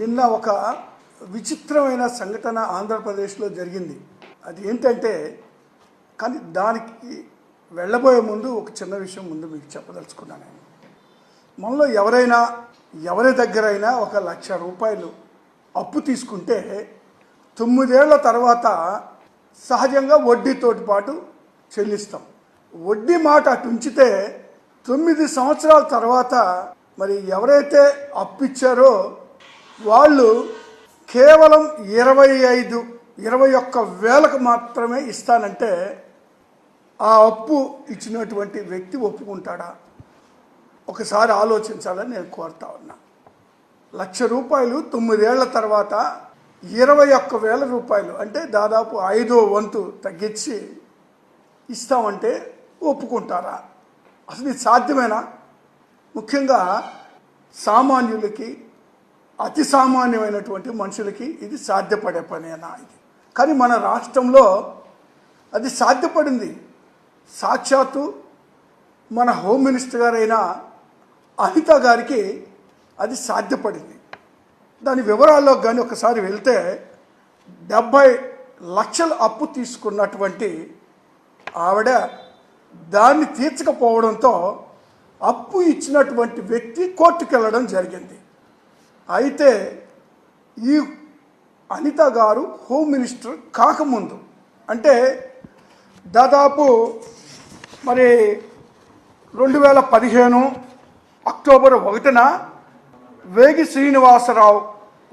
నిన్న ఒక విచిత్రమైన సంఘటన ఆంధ్రప్రదేశ్లో జరిగింది. అది ఏంటంటే కానీ దానికి వెళ్ళబోయే ముందు ఒక చిన్న విషయం ముందు మీకు చెప్పదలుచుకున్నాను నేను. మనలో ఎవరైనా ఎవరి దగ్గరైనా ఒక లక్ష రూపాయలు అప్పు తీసుకుంటే తొమ్మిదేళ్ళ తర్వాత సహజంగా వడ్డీతోటి పాటు చెల్లిస్తాం. వడ్డీ మాట అటు ఉంచితే తొమ్మిది సంవత్సరాల తర్వాత మరి ఎవరైతే అప్పు ఇచ్చారో వాళ్ళు కేవలం ఇరవై ఐదు ఇరవై ఒక్క వేలకు మాత్రమే ఇస్తానంటే ఆ అప్పు ఇచ్చినటువంటి వ్యక్తి ఒప్పుకుంటాడా? ఒకసారి ఆలోచించాలని నేను కోరుతా ఉన్నా. లక్ష రూపాయలు తొమ్మిదేళ్ళ తర్వాత ఇరవై ఒక్క వేల రూపాయలు అంటే దాదాపు ఐదో వంతు తగ్గించి ఇస్తామంటే ఒప్పుకుంటారా? అసలు ఇది సాధ్యమేనా? ముఖ్యంగా సామాన్యులకి అతి సామాన్యమైనటువంటి మనుషులకి ఇది సాధ్యపడే పనేనా ఇది? కానీ మన రాష్ట్రంలో అది సాధ్యపడింది. సాక్షాత్తు మన హోమ్ మినిస్టర్ గారైన అనిత గారికి అది సాధ్యపడింది. దాని వివరాల్లో కానీ ఒకసారి వెళ్తే డెబ్భై లక్షల అప్పు తీసుకున్నటువంటి ఆవిడ దాన్ని తీర్చకపోవడంతో అప్పు ఇచ్చినటువంటి వ్యక్తి కోర్టుకు వెళ్ళడం జరిగింది. అయితే ఈ అనిత గారు హోమ్ మినిస్టర్ కాకముందు. అంటే దాదాపు మరి రెండు వేల పదిహేను అక్టోబర్ ఒకటిన వేగి శ్రీనివాసరావు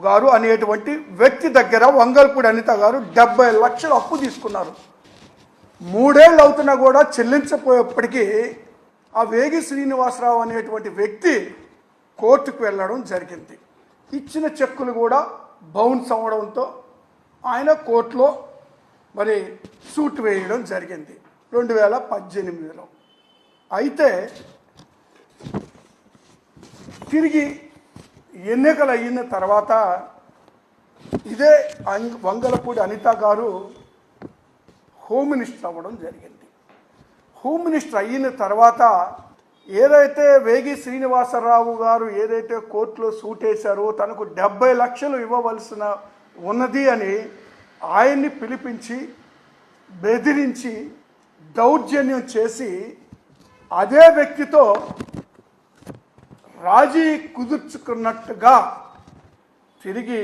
గారు అనేటువంటి వ్యక్తి దగ్గర వంగల్పూడి అనిత గారు డెబ్బై లక్షలు అప్పు తీసుకున్నారు. మూడేళ్ళు అవుతున్నా కూడా చెల్లించపోయేప్పటికీ ఆ వేగి శ్రీనివాసరావు అనేటువంటి వ్యక్తి కోర్టుకు వెళ్ళడం జరిగింది. ఇచ్చిన చెక్కులు కూడా బౌన్స్ అవ్వడంతో ఆయన కోర్టులో మరి సూట్ వేయడం జరిగింది. రెండు వేల పద్దెనిమిదిలో. అయితే తిరిగి ఎన్నికలు అయిన తర్వాత ఇదే వంగలపూడి అనిత గారు హోమ్ మినిస్టర్ అవ్వడం జరిగింది. హోమ్ మినిస్టర్ అయిన తర్వాత ఏదైతే వేగి శ్రీనివాసరావు గారు ఏదైతే కోర్టులో సూట్ వేశారో తనకు డెబ్బై లక్షలు ఇవ్వవలసిన ఉన్నది అని ఆయన్ని పిలిపించి బెదిరించి దౌర్జన్యం చేసి అదే వ్యక్తితో రాజీ కుదుర్చుకున్నట్టుగా తిరిగి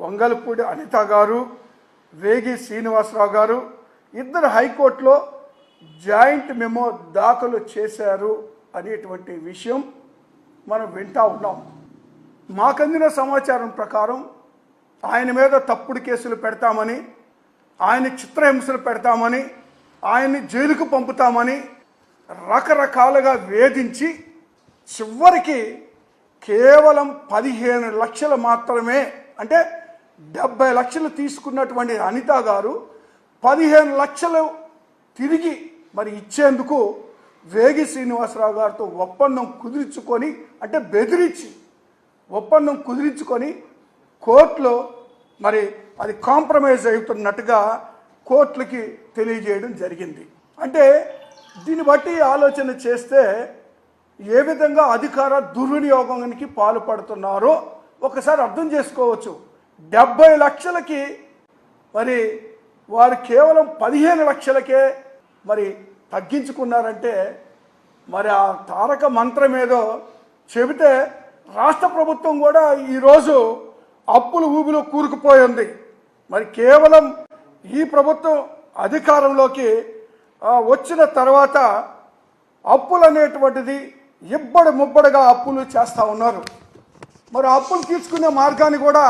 వంగలపూడి అనిత గారు వేగి శ్రీనివాసరావు గారు ఇద్దరు హైకోర్టులో జాయింట్ మెమో దాఖలు చేశారు. అనేటువంటి విషయం మనం వింటా ఉన్నాం. మాకందిన సమాచారం ప్రకారం ఆయన మీద తప్పుడు కేసులు పెడతామని ఆయన చిత్రహింసలు పెడతామని ఆయన్ని జైలుకు పంపుతామని రకరకాలుగా వేధించి చివరికి కేవలం పదిహేను లక్షలు మాత్రమే అంటే డెబ్బై లక్షలు తీసుకున్నటువంటి అనిత గారు పదిహేను లక్షలు తిరిగి మరి ఇచ్చేందుకు వేగి శ్రీనివాసరావు గారితో ఒప్పందం కుదిరించుకొని అంటే బెదిరించి ఒప్పందం కుదిరించుకొని కోర్టులో మరి అది కాంప్రమైజ్ అవుతున్నట్టుగా కోర్టులకి తెలియజేయడం జరిగింది. అంటే దీన్ని బట్టి ఆలోచన చేస్తే ఏ విధంగా అధికార దుర్వినియోగానికి పాల్పడుతున్నారో ఒకసారి అర్థం చేసుకోవచ్చు. డెబ్బై లక్షలకి మరి వారు కేవలం పదిహేను లక్షలకే మరి తగ్గించుకున్నారంటే మరి ఆ తారక మంత్రం ఏదో చెబితే రాష్ట్ర ప్రభుత్వం కూడా ఈరోజు అప్పులు ఊబిలో కూరుకుపోయింది మరి కేవలం ఈ ప్రభుత్వం అధికారంలోకి వచ్చిన తర్వాత అప్పులు అనేటువంటిది ఇబ్బడి ముబ్బడిగా అప్పులు చేస్తూ ఉన్నారు. మరి అప్పులు తీసుకునే మార్గాన్ని కూడా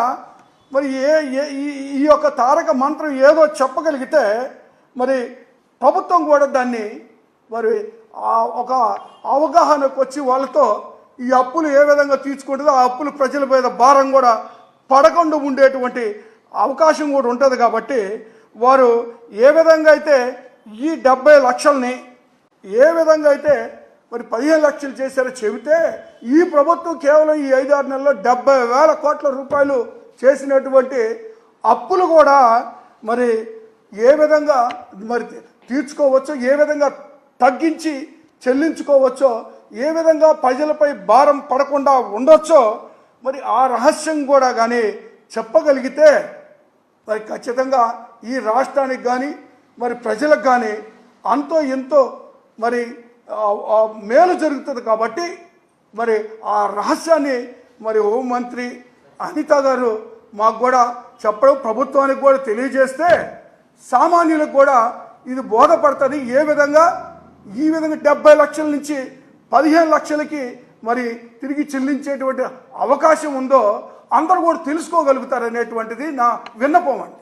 మరి ఏ ఏ ఈ- ఈ యొక్క తారక మంత్రం ఏదో చెప్పగలిగితే మరి ప్రభుత్వం కూడా దాన్ని మరి ఆ ఒక అవగాహనకు వచ్చి వాళ్ళతో ఈ అప్పులు ఏ విధంగా తీసుకుంటుందో ఆ అప్పులు ప్రజల మీద భారం కూడా పడకుండా ఉండేటువంటి అవకాశం కూడా ఉంటుంది కాబట్టి వారు ఏ విధంగా అయితే ఈ డెబ్బై లక్షల్ని ఏ విధంగా అయితే మరి పదిహేను లక్షలు చేశారో చెబితే ఈ ప్రభుత్వం కేవలం ఈ ఐదారు నెలల్లో డెబ్బై వేల కోట్ల రూపాయలు చేసినటువంటి అప్పులు కూడా మరి ఏ విధంగా మరి తీర్చుకోవచ్చో ఏ విధంగా తగ్గించి చెల్లించుకోవచ్చో ఏ విధంగా ప్రజలపై భారం పడకుండా ఉండొచ్చో మరి ఆ రహస్యం కూడా కానీ చెప్పగలిగితే మరి ఖచ్చితంగా ఈ రాష్ట్రానికి కానీ మరి ప్రజలకు కానీ అంతో ఎంతో మరి మేలు జరుగుతుంది కాబట్టి మరి ఆ రహస్యాన్ని మరి హోంమంత్రి అనిత గారు మాకు కూడా చెప్పడం ప్రభుత్వానికి కూడా తెలియజేస్తే సామాన్యులకు కూడా ఇది బోధపడుతుంది ఏ విధంగా? ఈ విధంగా డెబ్బై లక్షల నుంచి పదిహేను లక్షలకి మరి తిరిగి చెల్లించేటువంటి అవకాశం ఉందో అందరూ కూడా తెలుసుకోగలుగుతారు అనేటువంటిది నా విన్నపం అండి.